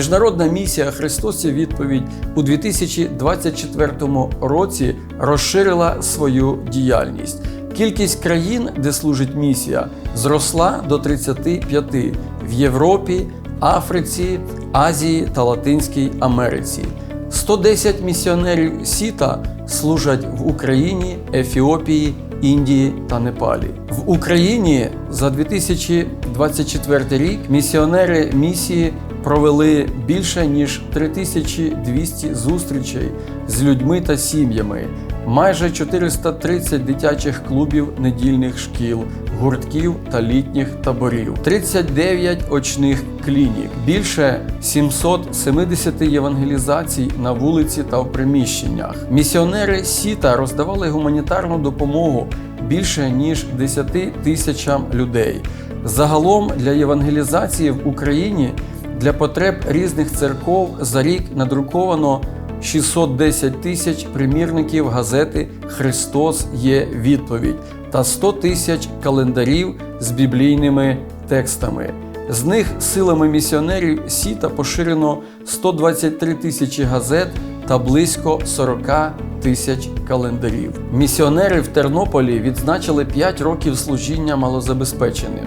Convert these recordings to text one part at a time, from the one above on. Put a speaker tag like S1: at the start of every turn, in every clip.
S1: Міжнародна місія Христос відповідь у 2024 році розширила свою діяльність. Кількість країн, де служить місія, зросла до 35 в Європі, Африці, Азії та Латинській Америці. 110 місіонерів Сіта служать в Україні, Ефіопії, Індії та Непалі. В Україні за 2024 рік місіонери місії провели більше ніж 3200 зустрічей з людьми та сім'ями, майже 430 дитячих клубів недільних шкіл, гуртків та літніх таборів, 39 очних клінік, більше 770 євангелізацій на вулиці та в приміщеннях. Місіонери Сіта роздавали гуманітарну допомогу більше ніж 10 тисячам людей. Загалом для євангелізації в Україні для потреб різних церков за рік надруковано 610 тисяч примірників газети Христос є відповідь та 100 тисяч календарів з біблійними текстами. З них силами місіонерів Сіта поширено 123 тисячі газет та близько 40 тисяч календарів. Місіонери в Тернополі відзначили 5 років служіння малозабезпеченим.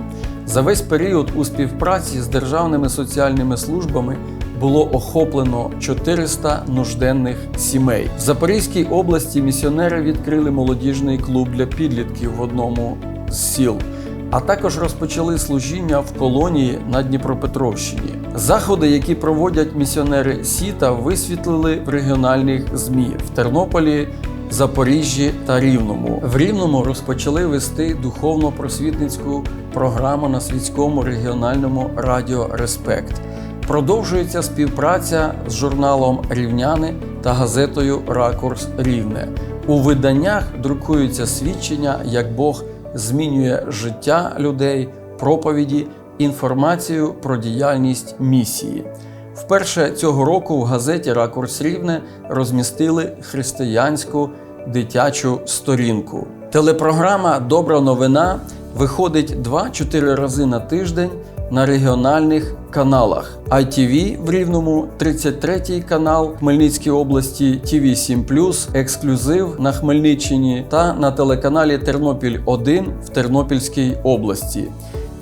S1: За весь період у співпраці з державними соціальними службами було охоплено 400 нужденних сімей. В Запорізькій області місіонери відкрили молодіжний клуб для підлітків в одному з сіл. А також розпочали служіння в колонії на Дніпропетровщині. Заходи, які проводять місіонери Сіта, висвітлили в регіональних ЗМІ в Тернополі, Запоріжжі та Рівному. В Рівному розпочали вести духовно-просвітницьку програму на світському регіональному радіо Респект. Продовжується співпраця з журналом Рівняни та газетою Ракурс Рівне. У виданнях друкуються свідчення, як Бог змінює життя людей, проповіді, інформацію про діяльність місії. Вперше цього року в газеті Ракурс Рівне розмістили християнську дитячу сторінку. Телепрограма Добра новина виходить 2-4 рази на тиждень на регіональних каналах. ITV в Рівному, 33-й канал Хмельницькій області, tv 7 ексклюзив на Хмельниччині та на телеканалі Тернопіль 1 в Тернопільській області.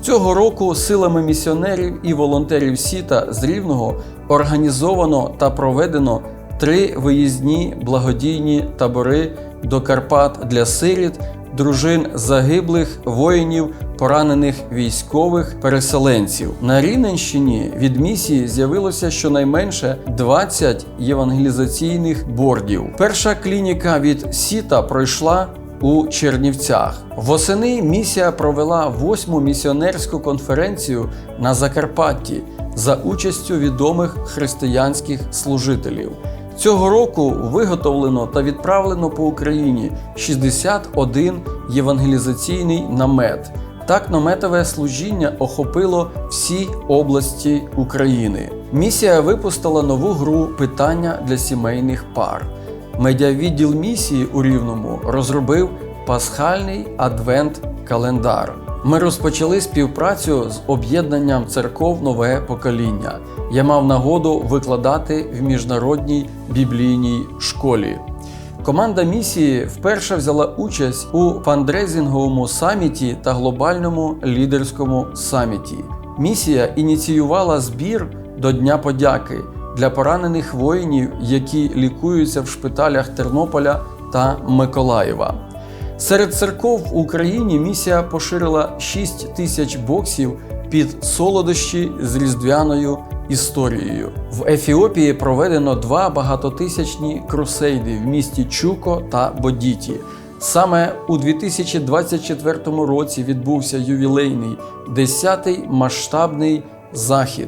S1: Цього року силами місіонерів і волонтерів Сіта з Рівного організовано та проведено три виїзні благодійні табори до Карпат для сиріт, дружин загиблих воїнів, поранених військових переселенців. На Рівненщині від місії з'явилося щонайменше 20 євангелізаційних бордів. Перша клініка від Сіта пройшла у Чернівцях. Восени місія провела восьму місіонерську конференцію на Закарпатті за участю відомих християнських служителів. Цього року виготовлено та відправлено по Україні 61 євангелізаційний намет. Так наметове служіння охопило всі області України. Місія випустила нову гру питання для сімейних пар. Медіавідділ місії у Рівному розробив пасхальний адвент-календар. Ми розпочали співпрацю з об'єднанням церков нове покоління. Я мав нагоду викладати в міжнародній біблійній школі. Команда місії вперше взяла участь у фандрезинговому саміті та глобальному лідерському саміті. Місія ініціювала збір до Дня подяки для поранених воїнів, які лікуються в шпиталях Тернополя та Миколаєва. Серед церков в Україні місія поширила 6 тисяч боксів під солодощі з різдвяною історією. В Ефіопії проведено два багатотисячні крусейди в місті Чуко та Бодіті. Саме у 2024 році відбувся ювілейний 10-й масштабний захід.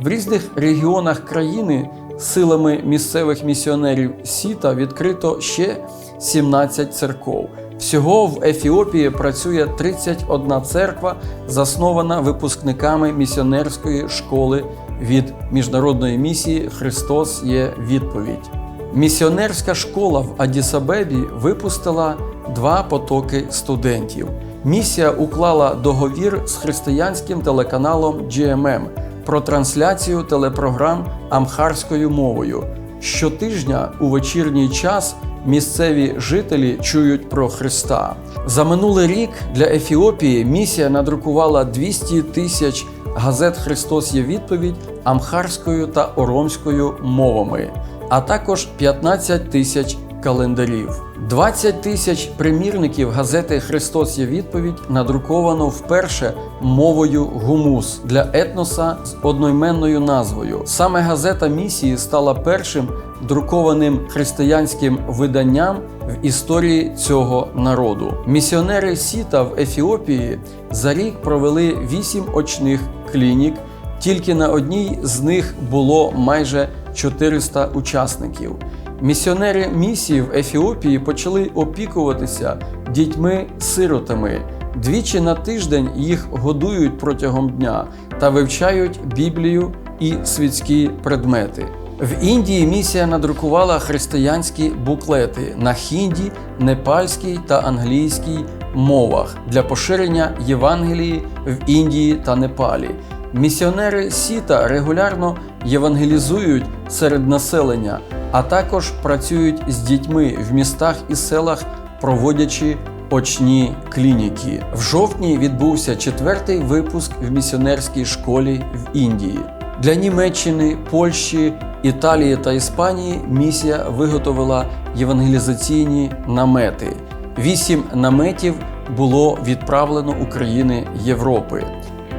S1: В різних регіонах країни силами місцевих місіонерів Сіта відкрито ще 17 церков. Всього в Ефіопії працює 31 церква, заснована випускниками місіонерської школи від міжнародної місії Христос є відповідь. Місіонерська школа в Адісабебі випустила два потоки студентів. Місія уклала договір з християнським телеканалом GMM про трансляцію телепрограм амхарською мовою. Щотижня у вечірній час місцеві жителі чують про Христа. За минулий рік для Ефіопії місія надрукувала 200 тисяч газет Христос є відповідь амхарською та оромською мовами, а також 15 тисяч календарів. 20 тисяч примірників газети Христос є відповідь надруковано вперше мовою гумус для етноса з одноіменною назвою. Саме газета місії стала першим друкованим християнським виданням в історії цього народу. Місіонери Сіта в Ефіопії за рік провели 8 очних клінік. Тільки на одній з них було майже 400 учасників. Місіонери місії в Ефіопії почали опікуватися дітьми-сиротами. Двічі на тиждень їх годують протягом дня та вивчають Біблію і світські предмети. В Індії місія надрукувала християнські буклети на хінді, непальській та англійській мовах для поширення Євангелії в Індії та Непалі. Місіонери Сіта регулярно євангелізують серед населення, а також працюють з дітьми в містах і селах, проводячи очні клініки. В жовтні відбувся четвертий випуск в місіонерській школі в Індії. Для Німеччини, Польщі, Італії та Іспанії місія виготовила євангелізаційні намети. Вісім наметів було відправлено України Європи.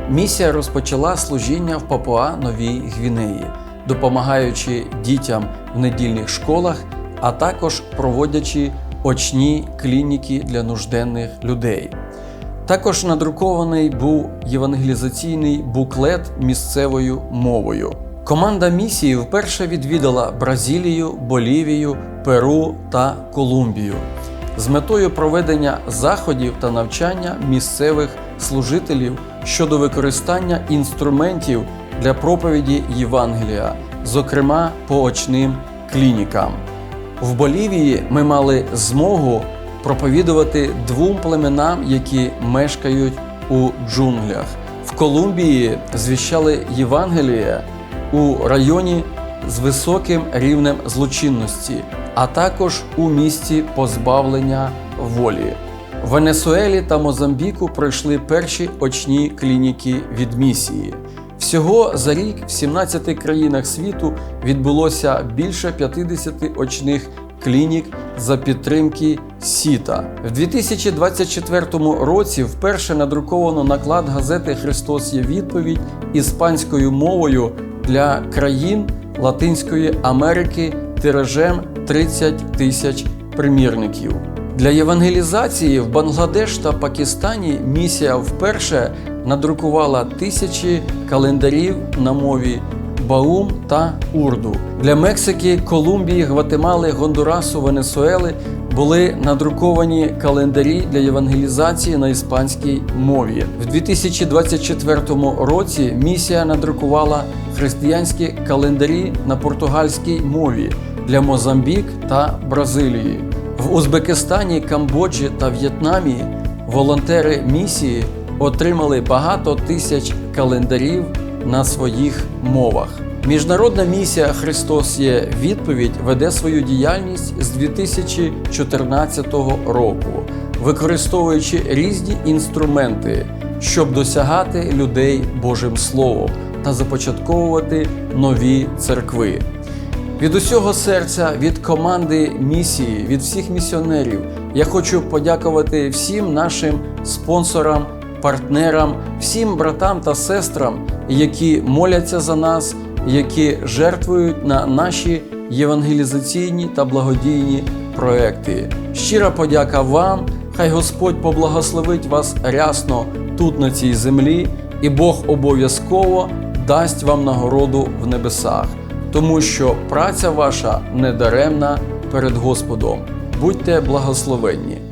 S1: Місія розпочала служіння в Папуа Новій Гвінеї, допомагаючи дітям в недільних школах, а також проводячи очні клініки для нужденних людей. Також надрукований був євангелізаційний буклет місцевою мовою. Команда місії вперше відвідала Бразилію, Болівію, Перу та Колумбію з метою проведення заходів та навчання місцевих служителів щодо використання інструментів для проповіді Євангелія, зокрема по очним клінікам. В Болівії ми мали змогу проповідувати двом племенам, які мешкають у джунглях. В Колумбії звіщали Євангеліє у районі з високим рівнем злочинності, а також у місті позбавлення волі. Венесуелі та Мозамбіку пройшли перші очні клініки від місії. Всього за рік в 17 країнах світу відбулося більше 50 очних клінік за підтримки Сіта. В 2024 році вперше надруковано наклад газети Христос є відповідь іспанською мовою для країн Латинської Америки тиражем 30 тисяч примірників. Для євангелізації в Бангладеш та Пакистані місія вперше надрукувала тисячі календарів на мові Баум та Урду. Для Мексики, Колумбії, Гватемали, Гондурасу, Венесуели були надруковані календарі для євангелізації на іспанській мові. В 2024 році місія надрукувала християнські календарі на португальській мові для Мозамбік та Бразилії. В Узбекистані, Камбоджі та В'єтнамі волонтери місії отримали багато тисяч календарів на своїх мовах. Міжнародна місія Христос є відповідь веде свою діяльність з 2014 року, використовуючи різні інструменти, щоб досягати людей Божим Словом та започатковувати нові церкви. Від усього серця, від команди місії, від всіх місіонерів я хочу подякувати всім нашим спонсорам, партнерам, всім братам та сестрам, які моляться за нас, які жертвують на наші євангелізаційні та благодійні проекти. Щира подяка вам! Хай Господь поблагословить вас рясно тут, на цій землі, і Бог обов'язково дасть вам нагороду в небесах тому що праця ваша недаремна перед Господом. Будьте благословенні!